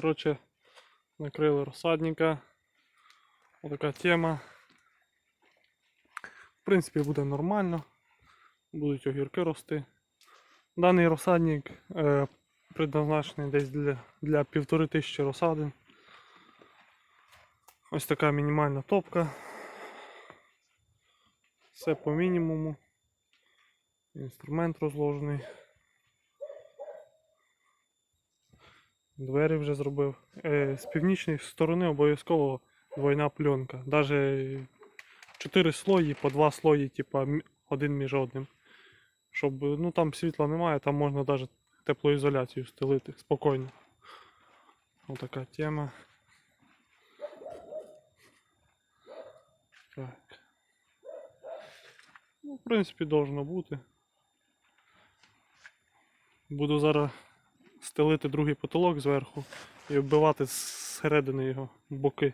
Коротше, накрили розсадника. Отака тема. В принципі, буде нормально. Будуть огірки рости. Даний розсадник е, предназначений десь для, для півтори тисячі розсадин. Ось така мінімальна топка. Все по мінімуму. Інструмент розложений. Двері вже зробив. Е, з північної сторони обов'язково двойна пленка. Даже 4 слої по 2 слої, типа один між одним. Щоб ну там світла немає, там можна навіть теплоізоляцію стелити спокійно. Отака тема. Так. Ну, в принципі, должно бути. Буду зараз стелити другий потолок зверху і оббивати зсередини його боки.